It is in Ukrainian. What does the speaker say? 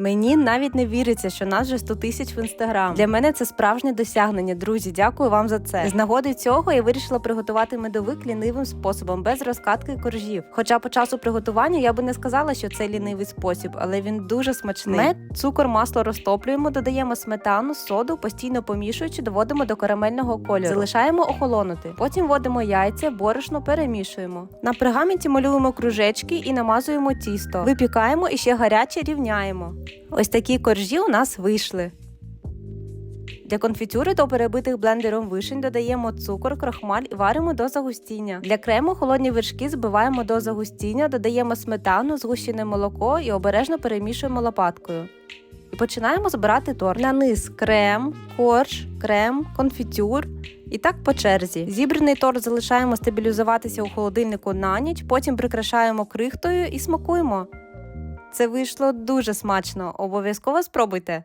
Мені навіть не віриться, що нас вже 100 тисяч в інстаграм. Для мене це справжнє досягнення. Друзі, дякую вам за це. З нагоди цього я вирішила приготувати медовик лінивим способом, без розкатки коржів. Хоча по часу приготування я би не сказала, що це лінивий спосіб, але він дуже смачний. Мед, цукор, масло розтоплюємо, додаємо сметану, соду, постійно помішуючи, доводимо до карамельного кольору. Залишаємо охолонути. Потім вводимо яйця, борошно, перемішуємо. На пергаменті малюємо кружечки і намазуємо тісто. Випікаємо і ще гаряче рівняємо. Ось такі коржі у нас вийшли. Для конфітюри до перебитих блендером вишень додаємо цукор, крохмаль і варимо до загустіння. Для крему холодні вершки збиваємо до загустіння, додаємо сметану, згущене молоко і обережно перемішуємо лопаткою. І починаємо збирати торт. На низ крем, корж, крем, конфітюр. І так по черзі. Зібраний торт залишаємо стабілізуватися у холодильнику на ніч, потім прикрашаємо крихтою і смакуємо. Це вийшло дуже смачно. Обов'язково спробуйте.